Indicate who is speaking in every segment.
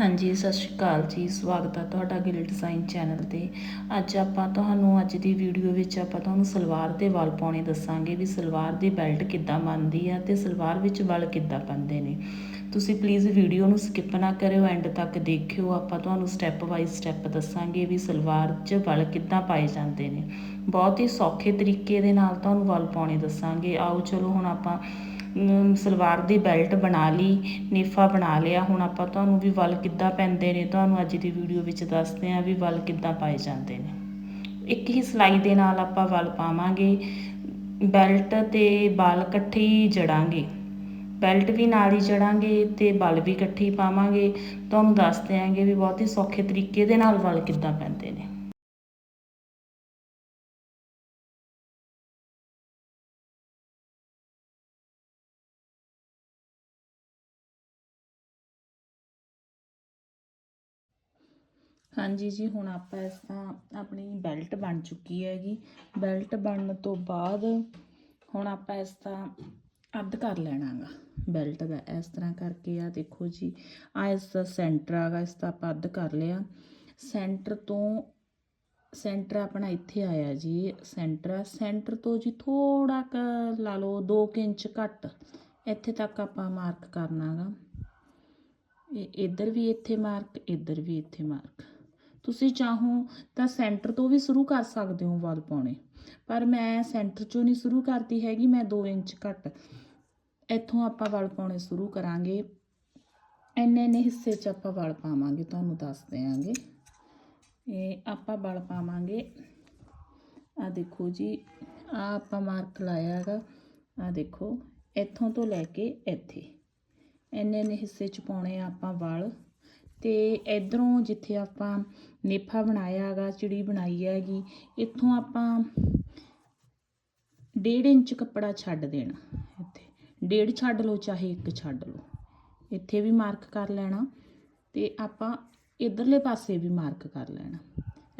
Speaker 1: ਹਾਂਜੀ, ਸਤਿ ਸ਼੍ਰੀ ਅਕਾਲ ਜੀ, ਸਵਾਗਤ ਹੈ ਤੁਹਾਡਾ ਗਿਲ ਡਿਜ਼ਾਈਨ ਚੈਨਲ ਤੇ। ਅੱਜ ਆਪਾਂ ਤੁਹਾਨੂੰ, ਅੱਜ ਦੀ ਵੀਡੀਓ ਵਿੱਚ ਆਪਾਂ ਤੁਹਾਨੂੰ ਸਲਵਾਰ ਦੇ ਵਾਲ ਪਾਉਣੇ ਦੱਸਾਂਗੇ ਵੀ ਸਲਵਾਰ ਦੀ ਬੈਲਟ ਕਿੱਦਾਂ ਬਣਦੀ ਆ ਤੇ ਸਲਵਾਰ ਵਿੱਚ ਵਾਲ ਕਿੱਦਾਂ ਪੈਂਦੇ ਨੇ। ਤੁਸੀਂ ਪਲੀਜ਼ ਵੀਡੀਓ ਨੂੰ ਸਕਿਪ ਨਾ ਕਰਿਓ ਐਂਡ ਤੱਕ ਦੇਖਿਓ। ਆਪਾਂ ਤੁਹਾਨੂੰ ਸਟੈਪ ਬਾਈ ਸਟੈਪ ਦੱਸਾਂਗੇ ਵੀ ਸਲਵਾਰ 'ਚ ਵਲ ਕਿੱਦਾਂ ਪਾਏ ਜਾਂਦੇ ਨੇ। ਬਹੁਤ ਹੀ ਸੌਖੇ ਤਰੀਕੇ ਦੇ ਨਾਲ ਤੁਹਾਨੂੰ ਵਲ ਪਾਉਣੇ ਦੱਸਾਂਗੇ। ਆਓ, ਚਲੋ ਹੁਣ ਆਪਾਂ ਸਲਵਾਰ ਦੀ ਬੈਲਟ ਬਣਾ ਲਈ, ਨੇਫਾ ਬਣਾ ਲਿਆ। ਹੁਣ ਆਪਾਂ ਤੁਹਾਨੂੰ ਵੀ ਵੱਲ ਕਿੱਦਾਂ ਪੈਂਦੇ ਨੇ, ਤੁਹਾਨੂੰ ਅੱਜ ਦੀ ਵੀਡੀਓ ਵਿੱਚ ਦੱਸਦੇ ਹਾਂ ਵੀ ਵੱਲ ਕਿੱਦਾਂ ਪਾਏ ਜਾਂਦੇ ਨੇ। ਇੱਕ ਹੀ ਸਿਲਾਈ ਦੇ ਨਾਲ ਆਪਾਂ ਵੱਲ ਪਾਵਾਂਗੇ। ਬੈਲਟ ਤੇ ਬਾਲ ਇਕੱਠੀ ਹੀ ਜੜਾਂਗੇ। ਬੈਲਟ ਵੀ ਨਾਲ ਹੀ ਜੜਾਂਗੇ ਤੇ ਬਲ ਵੀ ਇਕੱਠੀ ਪਾਵਾਂਗੇ। ਤੁਹਾਨੂੰ ਦੱਸ ਦਿਆਂਗੇ ਵੀ ਬਹੁਤ ਹੀ ਸੌਖੇ ਤਰੀਕੇ ਦੇ ਨਾਲ ਵੱਲ ਕਿੱਦਾਂ ਪੈਂਦੇ ਨੇ। ਹਾਂਜੀ ਜੀ, ਹੁਣ ਆਪਾਂ ਇਸ ਤਰ੍ਹਾਂ ਆਪਣੀ ਬੈਲਟ ਬਣ ਚੁੱਕੀ ਹੈਗੀ। ਬੈਲਟ ਬਣਨ ਤੋਂ ਬਾਅਦ ਹੁਣ ਆਪਾਂ ਇਸ ਤਰ੍ਹਾਂ ਅੱਧ ਕਰ ਲੈਣਾਗਾ ਬੈਲਟ ਦਾ। ਇਸ ਤਰ੍ਹਾਂ ਕਰਕੇ ਆ ਦੇਖੋ ਜੀ, ਆ ਇਸ ਦਾ ਸੈਂਟਰ ਆਗਾ, ਇਸ ਦਾ ਆਪਾਂ ਅੱਧ ਕਰ ਲਿਆ। ਸੈਂਟਰ ਤੋਂ, ਸੈਂਟਰ ਆਪਣਾ ਇੱਥੇ ਆਇਆ ਜੀ, ਸੈਂਟਰ ਸੈਂਟਰ ਤੋਂ ਜੀ ਥੋੜਾ ਕ ਲਾ ਲਓ 2 ਇੰਚ ਘੱਟ ਇੱਥੇ ਤੱਕ ਆਪਾਂ ਮਾਰਕ ਕਰਨਾਗਾ। ਇਹ ਇੱਧਰ ਵੀ ਇੱਥੇ ਮਾਰਕ, ਇੱਧਰ ਵੀ ਇੱਥੇ ਮਾਰਕ। ਤੁਸੀਂ ਚਾਹੋ ਤਾਂ ਸੈਂਟਰ ਤੋਂ ਵੀ ਸ਼ੁਰੂ ਕਰ ਸਕਦੇ ਹੋ ਵਾਲ ਪਾਉਣੇ। ਪਰ ਮੈਂ ਸੈਂਟਰ ਚੋਂ ਨਹੀਂ ਸ਼ੁਰੂ ਕਰਦੀ ਹੈਗੀ, ਮੈਂ 2 ਇੰਚ ਘੱਟ। ਇੱਥੋਂ ਆਪਾਂ ਵਾਲ ਪਾਉਣੇ ਸ਼ੁਰੂ ਕਰਾਂਗੇ। ਇੰਨੇ ਇੰਨੇ ਹਿੱਸੇ 'ਚ ਆਪਾਂ ਵਾਲ ਪਾਵਾਂਗੇ, ਤੁਹਾਨੂੰ ਦੱਸ ਦਿਆਂਗੇ। ਇਹ ਆਪਾਂ ਵਾਲ ਪਾਵਾਂਗੇ। ਆ ਦੇਖੋ ਜੀ ਆ ਆਪਾਂ ਮਾਰਕ ਲਾਇਆ ਹੈਗਾ। ਆ ਦੇਖੋ, ਇੱਥੋਂ ਤੋਂ ਲੈ ਕੇ ਇੱਥੇ। ਇੰਨੇ ਇੰਨੇ ਹਿੱਸੇ ਚ ਪਾਉਣੇ ਆ ਆਪਾਂ ਵਾਲ। ਤੇ ਇਧਰੋਂ ਜਿੱਥੇ ਆਪਾਂ ਨੇਫਾ ਬਣਾਇਆ ਹੈਗਾ, ਚਿੜੀ ਬਣਾਈ ਹੈਗੀ, ਇੱਥੋਂ ਆਪਾਂ 1.5 ਇੰਚ ਕੱਪੜਾ ਛੱਡ ਦੇਣਾ ਇੱਥੇ। ਡੇਢ ਛੱਡ ਲਓ, ਚਾਹੇ ਇੱਕ ਛੱਡ ਲਓ। ਇੱਥੇ ਵੀ ਮਾਰਕ ਕਰ ਲੈਣਾ ਤੇ ਆਪਾਂ ਇਧਰਲੇ ਪਾਸੇ ਵੀ ਮਾਰਕ ਕਰ ਲੈਣਾ।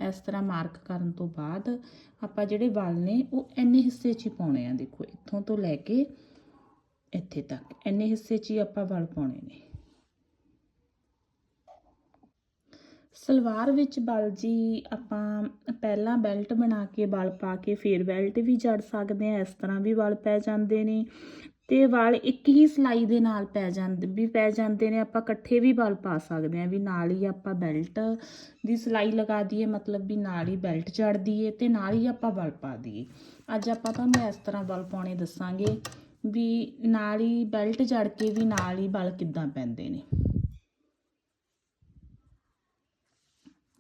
Speaker 1: ਇਸ ਤਰ੍ਹਾਂ ਮਾਰਕ ਕਰਨ ਤੋਂ ਬਾਅਦ ਆਪਾਂ ਜਿਹੜੇ ਵਾਲ ਨੇ, ਉਹ ਇੰਨੇ ਹਿੱਸੇ 'ਚ ਹੀ ਪਾਉਣੇ ਆ। ਦੇਖੋ, ਇੱਥੋਂ ਤੋਂ ਲੈ ਕੇ ਇੱਥੇ ਤੱਕ ਇੰਨੇ ਹਿੱਸੇ 'ਚ ਹੀ ਆਪਾਂ ਵਲ ਪਾਉਣੇ ਨੇ। ਸਲਵਾਰ ਵਿੱਚ ਬਲ ਜੀ ਆਪਾਂ ਪਹਿਲਾਂ ਬੈਲਟ ਬਣਾ ਕੇ ਬਲ ਪਾ ਕੇ ਫਿਰ ਬੈਲਟ ਵੀ ਜੜ ਸਕਦੇ ਆ ਇਸ ਤਰ੍ਹਾਂ ਵੀ ਬਲ ਪੈ ਜਾਂਦੇ ਨੇ। ਤੇ ਵਾਲ ਇੱਕ ਹੀ ਸਲਾਈ ਦੇ ਨਾਲ ਪੈ ਜਾਂਦੇ, ਵੀ ਪੈ ਜਾਂਦੇ ਨੇ, ਆਪਾਂ ਇਕੱਠੇ ਵੀ ਵਲ ਪਾ ਸਕਦੇ ਆ ਵੀ ਨਾਲ ਹੀ ਆਪਾਂ ਬੈਲਟ ਦੀ ਸਲਾਈ ਲਗਾ ਦਈਏ, ਮਤਲਬ ਵੀ ਨਾਲ ਹੀ ਬੈਲਟ ਜੜ ਦਈਏ ਤੇ ਨਾਲ ਹੀ ਆਪਾਂ ਵਲ ਪਾ ਦਈਏ। ਅੱਜ ਆਪਾਂ ਤੁਹਾਨੂੰ ਇਸ ਤਰ੍ਹਾਂ ਵਲ ਪਾਉਣੇ ਦੱਸਾਂਗੇ, ਵੀ ਨਾਲ ਹੀ ਬੈਲਟ ਜੜ ਕੇ ਵੀ ਨਾਲ ਹੀ ਵਲ ਕਿੱਦਾਂ ਪੈਂਦੇ ਨੇ।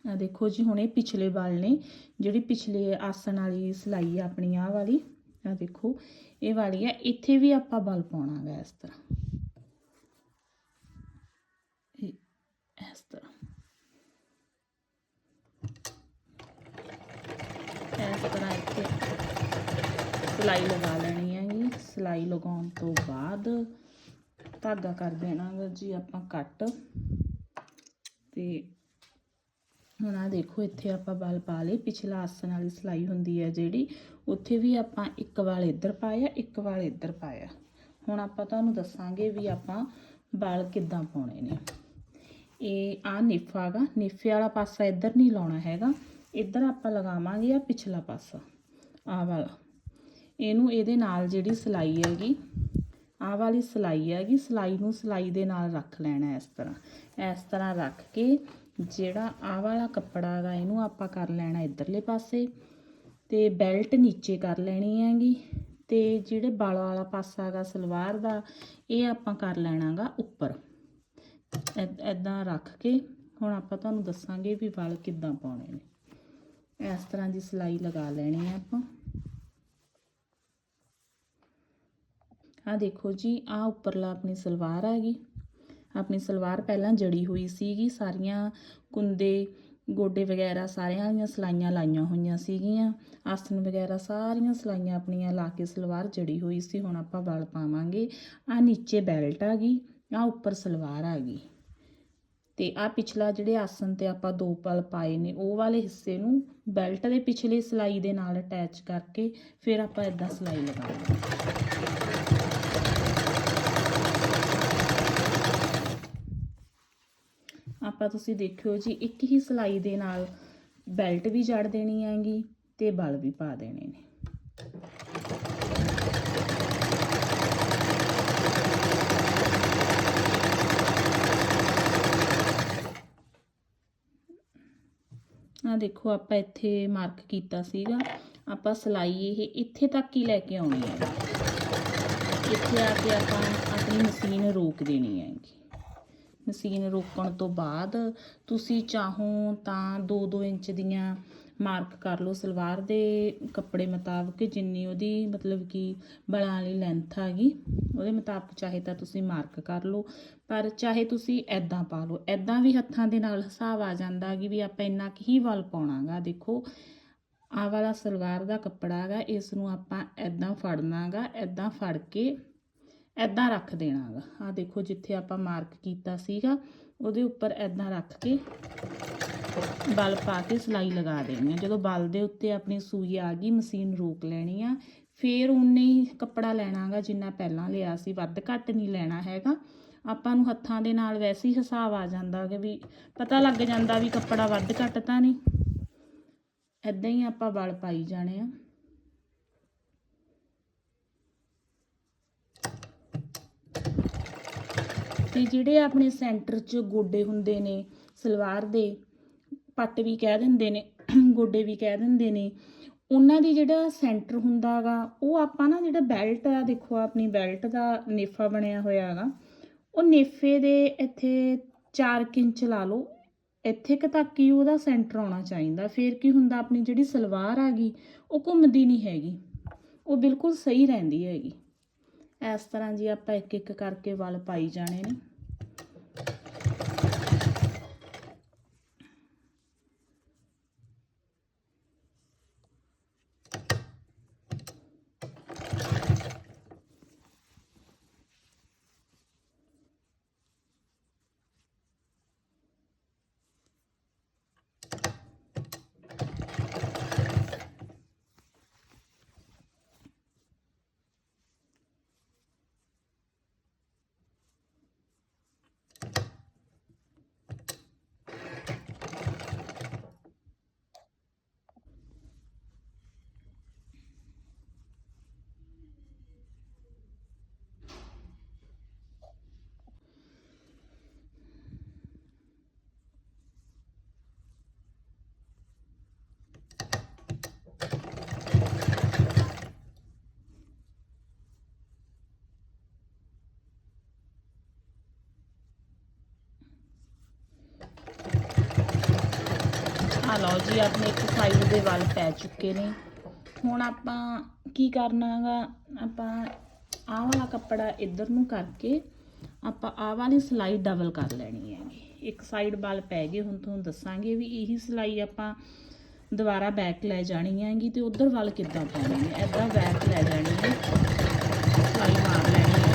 Speaker 1: ਆ ਦੇਖੋ ਜੀ, ਹੁਣ ਇਹ ਪਿਛਲੇ ਵਾਲ ਨੇ, ਜਿਹੜੀ ਪਿਛਲੇ ਆਸਣ ਵਾਲੀ ਸਲਾਈ ਆ ਆਪਣੀ, ਆਹ ਵਾਲੀ ਆ ਦੇਖੋ, ਇਹ ਵਾਲੀ ਆ, ਇੱਥੇ ਵੀ ਆਪਾਂ ਬਲ ਪਾਉਣਾ ਹੈ ਇਸ ਤਰ੍ਹਾਂ। ਇਸ ਤਰ੍ਹਾਂ। ਇਸ ਤਰ੍ਹਾਂ ਇੱਥੇ ਸਲਾਈ ਲਗਾ ਲੈਣੀ ਹੈਗੀ। ਸਲਾਈ ਲਗਾਉਣ ਤੋਂ ਬਾਅਦ ਧਾਗਾ ਕਰ ਦੇਣਾ ਗਾ ਜੀ ਆਪਾਂ ਕੱਟ। ਤੇ ਹੁਣ ਆ ਦੇਖੋ, ਇੱਥੇ ਆਪਾਂ ਬਲ ਪਾ ਲਏ। ਪਿਛਲਾ ਆਸਣ ਵਾਲੀ ਸਲਾਈ ਹੁੰਦੀ ਹੈ ਜਿਹੜੀ, ਉੱਥੇ ਵੀ ਆਪਾਂ ਇੱਕ ਵਾਲ ਇੱਧਰ ਪਾਇਆ, ਇੱਕ ਵਾਲ ਇੱਧਰ ਪਾਇਆ। ਹੁਣ ਆਪਾਂ ਤੁਹਾਨੂੰ ਦੱਸਾਂਗੇ ਵੀ ਆਪਾਂ ਵਾਲ ਕਿੱਦਾਂ ਪਾਉਣੇ ਨੇ। ਇਹ ਆ ਨਿਫਾ ਗਾ ਨਿਫੇ ਵਾਲਾ ਪਾਸਾ ਇੱਧਰ ਨਹੀਂ ਲਾਉਣਾ ਹੈਗਾ। ਇੱਧਰ ਆਪਾਂ ਲਗਾਵਾਂਗੇ ਆ ਪਿਛਲਾ ਪਾਸਾ ਆ ਵਾਲਾ। ਇਹਨੂੰ ਇਹਦੇ ਨਾਲ ਜਿਹੜੀ ਸਲਾਈ ਹੈਗੀ, ਆਹ ਵਾਲੀ ਸਲਾਈ ਹੈਗੀ, ਸਲਾਈ ਨੂੰ ਸਲਾਈ ਦੇ ਨਾਲ ਰੱਖ ਲੈਣਾ ਇਸ ਤਰ੍ਹਾਂ। ਇਸ ਤਰ੍ਹਾਂ ਰੱਖ ਕੇ ਜਿਹੜਾ ਆਹ ਵਾਲਾ ਕੱਪੜਾ ਹੈਗਾ ਇਹਨੂੰ ਆਪਾਂ ਕਰ ਲੈਣਾ ਇਧਰਲੇ ਪਾਸੇ। ਤੇ ਬੈਲਟ ਨੀਚੇ ਕਰ ਲੈਣੀ ਹੈਗੀ। ਤੇ ਜਿਹੜੇ ਬਾਲਾਂ ਵਾਲਾ ਪਾਸਾ ਹੈਗਾ ਸਲਵਾਰ ਦਾ, ਇਹ ਆਪਾਂ ਕਰ ਲੈਣਾਗਾ ਉੱਪਰ। ਐਦਾਂ ਰੱਖ ਕੇ, ਹੁਣ ਆਪਾਂ ਤੁਹਾਨੂੰ ਦੱਸਾਂਗੇ ਵੀ ਵਾਲ ਕਿੱਦਾਂ ਪਾਉਣੇ ਨੇ। ਇਸ ਤਰ੍ਹਾਂ ਦੀ ਸਲਾਈ ਲਗਾ ਲੈਣੀ ਹੈ ਆਪਾਂ। ਆ ਦੇਖੋ ਜੀ ਆ ਉੱਪਰਲਾ ਆਪਣੀ ਸਲਵਾਰ ਹੈਗੀ। ਆਪਣੀ ਸਲਵਾਰ ਪਹਿਲਾਂ ਜੜੀ ਹੋਈ ਸੀਗੀ, ਸਾਰੀਆਂ ਕੁੰਦੇ, ਗੋਡੇ ਵਗੈਰਾ ਸਾਰਿਆਂ ਦੀਆਂ ਸਲਾਈਆਂ ਲਾਈਆਂ ਹੋਈਆਂ ਸੀਗੀਆਂ। ਆਸਨ ਵਗੈਰਾ ਸਾਰੀਆਂ ਸਲਾਈਆਂ ਆਪਣੀਆਂ ਲਾ ਕੇ ਸਲਵਾਰ ਜੜੀ ਹੋਈ ਸੀ, ਹੁਣ ਆਪਾਂ ਵਲ ਪਾਵਾਂਗੇ। ਆ ਨੀਚੇ ਬੈਲਟ ਆ ਗਈ ਆ ਉੱਪਰ ਸਲਵਾਰ ਆ ਗਈ। ਤੇ ਆ ਪਿਛਲਾ ਜਿਹੜੇ ਆਸਨ ਤੇ ਆਪਾਂ ਦੋ ਪਲ ਪਾਏ ਨੇ, ਉਹ ਵਾਲੇ ਹਿੱਸੇ ਨੂੰ ਬੈਲਟ ਦੇ ਪਿਛਲੇ ਸਲਾਈ ਦੇ ਨਾਲ ਅਟੈਚ ਕਰਕੇ ਫਿਰ ਆਪਾਂ ਇਦਾਂ ਸਲਾਈ ਲਗਾਵਾਂਗੇ। ਆਪਾਂ ਤੁਸੀਂ ਦੇਖਿਓ ਜੀ, ਇੱਕ ਹੀ ਸਿਲਾਈ ਦੇ ਨਾਲ ਬੈਲਟ ਵੀ ਜੜ ਦੇਣੀ ਹੈਗੀ ਤੇ ਬਲ ਵੀ ਪਾ ਦੇਣੇ ਨੇ। ਆ ਦੇਖੋ, ਆਪਾਂ ਇੱਥੇ ਮਾਰਕ ਕੀਤਾ ਸੀਗਾ। ਆਪਾਂ ਸਿਲਾਈ ਇਹ ਇੱਥੇ ਤੱਕ ਹੀ ਲੈ ਕੇ ਆਉਣੀ ਹੈ। ਇੱਥੇ ਆ ਕੇ ਆਪਾਂ ਆਪਣੀ ਮਸ਼ੀਨ ਰੋਕ ਦੇਣੀ ਹੈਗੀ। ਮਸ਼ੀਨ ਰੋਕਣ ਤੋਂ ਬਾਅਦ ਤੁਸੀਂ ਚਾਹੋ ਤਾਂ 2-2 ਇੰਚ ਦੀਆਂ ਮਾਰਕ ਕਰ ਲਓ, ਸਲਵਾਰ ਦੇ ਕੱਪੜੇ ਮੁਤਾਬਕ ਜਿੰਨੀ ਉਹਦੀ ਮਤਲਬ ਕਿ ਬਲਾਂ ਵਾਲੀ ਲੈਂਥ ਹੈਗੀ ਉਹਦੇ ਮੁਤਾਬਕ ਚਾਹੇ ਤਾਂ ਤੁਸੀਂ ਮਾਰਕ ਕਰ ਲਓ, ਪਰ ਚਾਹੇ ਤੁਸੀਂ ਐਦਾਂ ਪਾ ਲਓ ਐਦਾਂ ਵੀ ਹੱਥਾਂ ਦੇ ਨਾਲ ਹਿਸਾਬ ਆ ਜਾਂਦਾ ਕਿ ਵੀ ਆਪਾਂ ਇੰਨਾ ਕੁ ਹੀ ਵਲ ਪਾਉਣਾਗਾ, ਦੇਖੋ, ਆਹ ਵਾਲਾ ਸਲਵਾਰ ਦਾ ਕੱਪੜਾ ਹੈਗਾ ਇਸ ਨੂੰ ਆਪਾਂ ਐਦਾਂ ਫੜਨਾਗਾ ਐਦਾਂ ਫੜ ਕੇ ਐਦਾਂ ਰੱਖ ਦੇਣਾਗਾ। ਆ ਦੇਖੋ ਜਿੱਥੇ ਆਪਾਂ ਮਾਰਕ ਕੀਤਾ ਸੀਗਾ, ਉਹਦੇ ਉੱਪਰ ਐਦਾਂ ਰੱਖ ਕੇ ਬਲ ਪਾ ਕੇ ਸਿਲਾਈ ਲਗਾ ਦੇਣੀ ਹੈ ਜਦੋਂ ਬਲ ਦੇ ਉੱਤੇ ਆਪਣੀ ਸੂਈ ਆ ਗਈ, ਮਸ਼ੀਨ ਰੋਕ ਲੈਣੀ ਆ, ਫੇਰ ਉਨੇ ਹੀ ਕੱਪੜਾ ਲੈਣਾਗਾ ਜਿੰਨਾ ਪਹਿਲਾਂ ਲਿਆ ਸੀ। ਵੱਧ ਘੱਟ ਨਹੀਂ ਲੈਣਾ ਹੈਗਾ। ਆਪਾਂ ਨੂੰ ਹੱਥਾਂ ਦੇ ਨਾਲ ਵੈਸੇ ਹੀ ਹਿਸਾਬ ਆ ਜਾਂਦਾ ਕਿ ਵੀ ਪਤਾ ਲੱਗ ਜਾਂਦਾ ਵੀ ਕੱਪੜਾ ਵੱਧ ਘੱਟ ਤਾਂ ਨਹੀਂ। ਐਦਾਂ ਹੀ ਆਪਾਂ ਬਲ ਪਾਈ ਜਾਣੇ ਆ। ਤੇ ਜਿਹੜੇ ਆਪਣੇ ਸੈਂਟਰ 'ਚ ਗੋਡੇ ਹੁੰਦੇ ਨੇ, ਸਲਵਾਰ ਦੇ ਪੱਟ ਵੀ ਕਹਿ ਦਿੰਦੇ ਨੇ, ਗੋਡੇ ਵੀ ਕਹਿ ਦਿੰਦੇ ਨੇ, ਉਹਨਾਂ ਦੀ ਜਿਹੜਾ ਸੈਂਟਰ ਹੁੰਦਾਗਾ ਉਹ ਆਪਾਂ ਨਾ ਜਿਹੜਾ ਬੈਲਟ ਆ, ਦੇਖੋ ਆਪਣੀ ਬੈਲਟ ਦਾ ਨੇਫਾ ਬਣਿਆ ਹੋਇਆ ਹੈਗਾ ਉਹ ਨੇਫੇ ਦੇ ਇੱਥੇ 4 ਇੰਚ ਲਾ ਲਓ, ਇੱਥੇ ਕੁ ਤੱਕ ਹੀ ਉਹਦਾ ਸੈਂਟਰ ਆਉਣਾ ਚਾਹੀਦਾ। ਫਿਰ ਕੀ ਹੁੰਦਾ, ਆਪਣੀ ਜਿਹੜੀ ਸਲਵਾਰ ਆ ਗਈ, ਉਹ ਘੁੰਮਦੀ ਨਹੀਂ ਹੈਗੀ, ਉਹ ਬਿਲਕੁਲ ਸਹੀ ਰਹਿੰਦੀ ਹੈਗੀ। ਇਸ ਤਰ੍ਹਾਂ ਜੀ ਆਪਾਂ ਇੱਕ ਇੱਕ ਕਰਕੇ ਵਲ ਪਾਈ ਜਾਣੇ ਨੇ। ਆ ਲਓ ਜੀ, ਆਪਣੇ ਇੱਕ ਸਾਈਡ ਦੇ ਵੱਲ ਪੈ ਚੁੱਕੇ ਨੇ। ਹੁਣ ਆਪਾਂ ਕੀ ਕਰਨਾਗਾ ਆਪਾਂ ਆਹ ਵਾਲਾ ਕੱਪੜਾ ਇੱਧਰ ਨੂੰ ਕਰਕੇ ਆਪਾਂ ਆਹ ਵਾਲੀ ਸਲਾਈ ਡਬਲ ਕਰ ਲੈਣੀ ਹੈਗੀ। ਇੱਕ ਸਾਈਡ ਵੱਲ ਪੈ ਗਏ, ਹੁਣ ਤੁਹਾਨੂੰ ਦੱਸਾਂਗੇ ਵੀ ਇਹੀ ਸਲਾਈ ਆਪਾਂ ਦੁਬਾਰਾ ਬੈਕ ਲੈ ਜਾਣੀ ਹੈਗੀ ਤੇ ਉਧਰ ਵੱਲ ਕਿੱਦਾਂ ਪਾਉਣੀ ਹੈ? ਐਦਾਂ ਬੈਕ ਲੈ ਜਾਣੀ ਹੈ, ਸਲਾਈ ਮਾਰ ਲੈਣੀ ਹੈ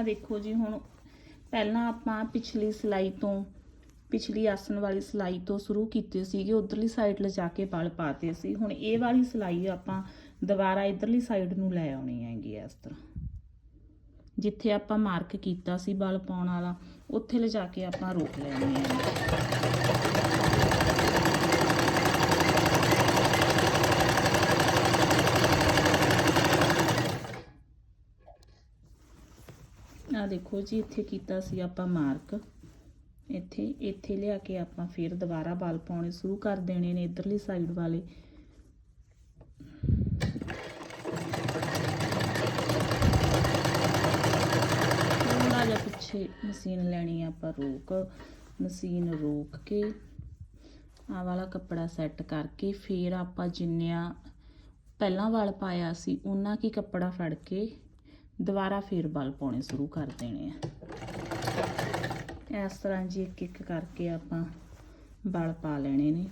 Speaker 1: ਆ ਦੇਖੋ ਜੀ, ਹੁਣ ਪਹਿਲਾਂ ਆਪਾਂ ਪਿਛਲੀ ਸਿਲਾਈ ਤੋਂ, ਪਿਛਲੀ ਆਸਣ ਵਾਲੀ ਸਿਲਾਈ ਤੋਂ ਸ਼ੁਰੂ ਕੀਤੇ ਸੀਗੇ, ਉਧਰਲੀ ਸਾਈਡ ਲਿਜਾ ਕੇ ਬਲ ਪਾਤੇ ਸੀ। ਹੁਣ ਇਹ ਵਾਲੀ ਸਿਲਾਈ ਆਪਾਂ ਦੁਬਾਰਾ ਇਧਰਲੀ ਸਾਈਡ ਨੂੰ ਲੈ ਆਉਣੀ ਹੈਗੀ ਇਸ ਤਰ੍ਹਾਂ। ਜਿੱਥੇ ਆਪਾਂ ਮਾਰਕ ਕੀਤਾ ਸੀ ਬਲ ਪਾਉਣ ਵਾਲਾ, ਉੱਥੇ ਲਿਜਾ ਕੇ ਆਪਾਂ ਰੋਕ ਲੈਣੀ ਹੈ ਆ ਦੇਖੋ ਜੀ, ਇੱਥੇ ਕੀਤਾ ਸੀ ਆਪਾਂ ਮਾਰਕ ਇੱਥੇ ਇੱਥੇ ਲਿਆ ਕੇ ਆਪਾਂ ਫਿਰ ਦੁਬਾਰਾ ਬਲ ਪਾਉਣੇ ਸ਼ੁਰੂ ਕਰ ਦੇਣੇ ਨੇ ਇਧਰਲੀ ਸਾਈਡ ਵਾਲੇ। ਥੋੜਾ ਜਿਹਾ ਪਿੱਛੇ ਮਸ਼ੀਨ ਲੈਣੀ ਆਪਾਂ ਰੋਕ। ਮਸ਼ੀਨ ਰੋਕ ਕੇ ਆ ਵਾਲਾ ਕੱਪੜਾ ਸੈੱਟ ਕਰਕੇ ਫਿਰ ਆਪਾਂ ਜਿੰਨਿਆਂ ਪਹਿਲਾਂ ਵਾਲ ਪਾਇਆ ਸੀ, ਉਹਨਾਂ ਕੀ ਕੱਪੜਾ ਫੜ ਕੇ ਦੁਬਾਰਾ ਫੇਰ ਬਲ ਪਾਉਣੇ ਸ਼ੁਰੂ ਕਰ ਦੇਣੇ ਆ। ਇਸ ਤਰ੍ਹਾਂ ਜੀ ਇੱਕ ਇੱਕ ਕਰਕੇ ਆਪਾਂ ਬਲ ਪਾ ਲੈਣੇ ਨੇ।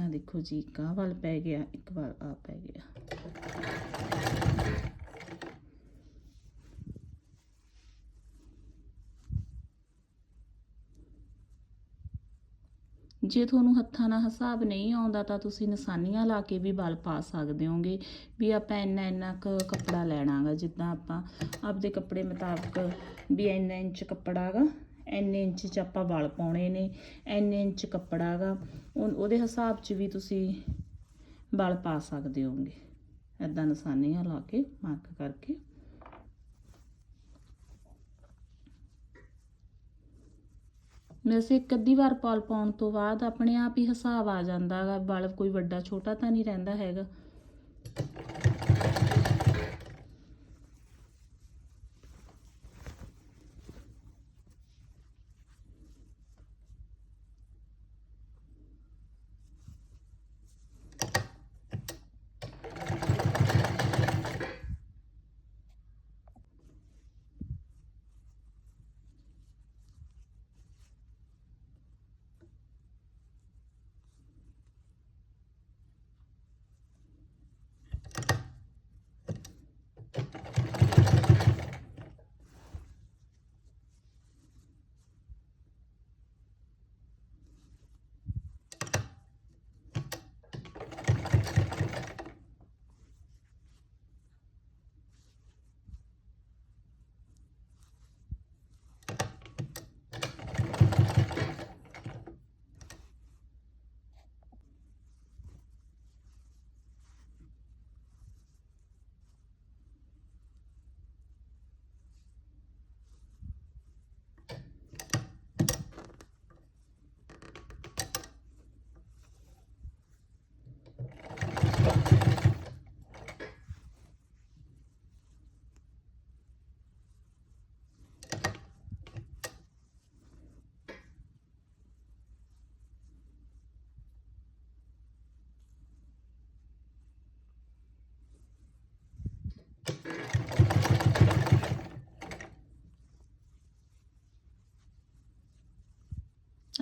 Speaker 1: ਆ ਦੇਖੋ ਜੀ, ਇੱਕ ਆਹ ਵੱਲ ਪੈ ਗਿਆ, ਇੱਕ ਵਾਰ ਆ ਪੈ ਗਿਆ। ਜੇ ਤੁਹਾਨੂੰ ਹੱਥਾਂ ਨਾਲ ਹਿਸਾਬ ਨਹੀਂ ਆਉਂਦਾ ਤਾਂ ਤੁਸੀਂ ਨਿਸ਼ਾਨੀਆਂ ਲਾ ਕੇ ਵੀ ਬਲ ਪਾ ਸਕਦੇ ਹੋਗੇ ਵੀ ਆਪਾਂ ਇੰਨਾ ਇੰਨਾ ਕੁ ਕੱਪੜਾ ਲੈਣਾਗਾ, ਜਿੱਦਾਂ ਆਪਾਂ ਆਪਦੇ ਕੱਪੜੇ ਮੁਤਾਬਕ ਵੀ ਇੰਨਾ ਇੰਚ ਕੱਪੜਾ ਗਾ ਇੰਨੇ ਇੰਚ 'ਚ ਆਪਾਂ ਵਲ ਪਾਉਣੇ ਨੇ, ਇੰਨੇ ਇੰਚ ਕੱਪੜਾ ਗਾ ਉਹਦੇ ਹਿਸਾਬ 'ਚ ਵੀ ਤੁਸੀਂ ਵਲ ਪਾ ਸਕਦੇ ਹੋਗੇ। ਐਦਾਂ ਨਿਸ਼ਾਨੀਆਂ ਲਾ ਕੇ ਮਾਰਕ ਕਰਕੇ। ਵੈਸੇ ਇੱਕ ਅੱਧੀ ਵਾਰ ਪਲ ਪਾਉਣ ਤੋਂ ਬਾਅਦ ਆਪਣੇ ਆਪ ਹੀ ਹਿਸਾਬ ਆ ਜਾਂਦਾ ਗਾ ਵਲ ਕੋਈ ਵੱਡਾ ਛੋਟਾ ਤਾਂ ਨਹੀਂ ਰਹਿੰਦਾ ਹੈਗਾ।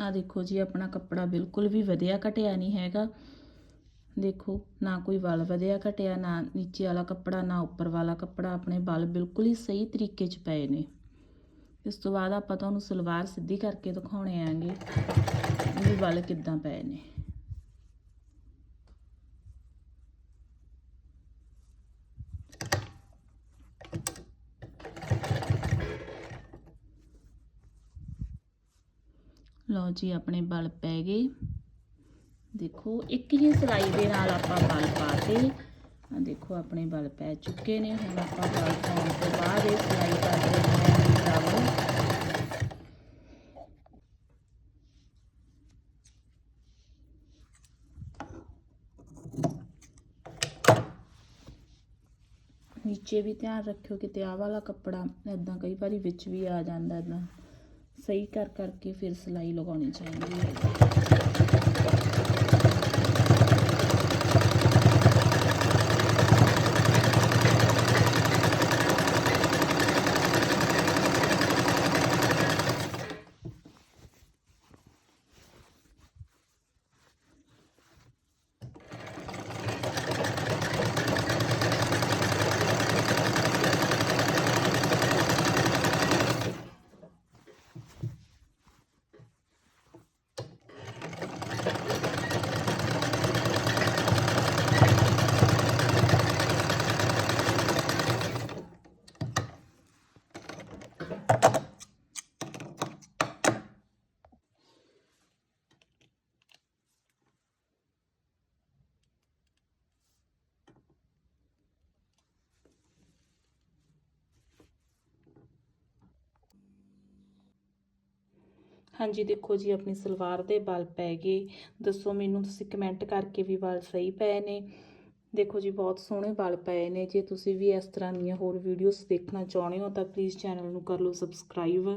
Speaker 1: ਆ ਦੇਖੋ ਜੀ, ਆਪਣਾ ਕੱਪੜਾ ਬਿਲਕੁਲ ਵੀ ਵਧਿਆ ਘਟਿਆ ਨਹੀਂ ਹੈਗਾ। ਦੇਖੋ, ਨਾ ਕੋਈ ਵਲ ਵਧਿਆ ਘਟਿਆ, ਨਾ ਨੀਚੇ ਵਾਲਾ ਕੱਪੜਾ, ਨਾ ਉੱਪਰ ਵਾਲਾ ਕੱਪੜਾ, ਆਪਣੇ ਬਲ ਬਿਲਕੁਲ ਹੀ ਸਹੀ ਤਰੀਕੇ 'ਚ ਪਏ ਨੇ। ਇਸ ਤੋਂ ਬਾਅਦ ਆਪਾਂ ਤੁਹਾਨੂੰ ਸਲਵਾਰ ਸਿੱਧੀ ਕਰਕੇ ਦਿਖਾਉਣੇ ਆਂਗੇ ਵੀ ਵਲ ਕਿੱਦਾਂ ਪਏ ਨੇ। ਲਓ ਜੀ, ਆਪਣੇ ਬਲ ਪੈ ਗਏ। ਦੇਖੋ, ਇੱਕ ਹੀ ਸਿਲਾਈ ਦੇ ਨਾਲ ਆਪਾਂ ਬਲ ਪਾਤੇ। ਆ ਦੇਖੋ, ਆਪਣੇ ਬਲ ਪੈ ਚੁੱਕੇ ਨੇ। ਹੁਣ ਆਪਾਂ ਬਲ ਪਾਉਣ ਤੋਂ ਬਾਅਦ ਇਹ ਸਿਲਾਈ ਕਰ ਦੇਣੀ ਹੈ ਨੀਚੇ ਵੀ ਧਿਆਨ ਰੱਖਿਓ ਕਿਤੇ ਆਹ ਵਾਲਾ ਕੱਪੜਾ ਇਦਾਂ ਕਈ ਵਾਰੀ ਵਿੱਚ ਵੀ ਆ ਜਾਂਦਾ ਇਦਾਂ ਸਹੀ ਕਰ ਕਰਕੇ ਫਿਰ ਸਿਲਾਈ ਲਗਾਉਣੀ ਚਾਹੀਦੀ ਹੈ। ਹਾਂਜੀ, ਦੇਖੋ ਜੀ, ਆਪਣੀ ਸਲਵਾਰ ਦੇ ਬਲ ਪੈ ਗਏ। ਦੱਸੋ ਮੈਨੂੰ, ਤੁਸੀਂ ਕਮੈਂਟ ਕਰਕੇ ਵੀ ਬਲ ਸਹੀ ਪਏ ਨੇ। ਦੇਖੋ ਜੀ, ਬਹੁਤ ਸੋਹਣੇ ਬਲ ਪਏ ਨੇ। ਜੇ ਤੁਸੀਂ ਵੀ ਇਸ ਤਰ੍ਹਾਂ ਦੀਆਂ ਹੋਰ ਵੀਡੀਓਜ਼ ਦੇਖਣਾ ਚਾਹੁੰਦੇ ਹੋ, ਤਾਂ ਪਲੀਜ਼ ਚੈਨਲ ਨੂੰ ਕਰ ਲਓ ਸਬਸਕ੍ਰਾਈਬ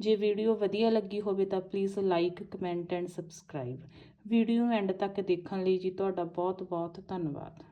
Speaker 1: ਜੇ ਵੀਡੀਓ ਵਧੀਆ ਲੱਗੀ ਹੋਵੇ, ਤਾਂ please like comment and subscribe video end ਤੱਕ ਦੇਖਣ ਲਈ ਜੀ, ਤੁਹਾਡਾ ਬਹੁਤ ਬਹੁਤ ਧੰਨਵਾਦ।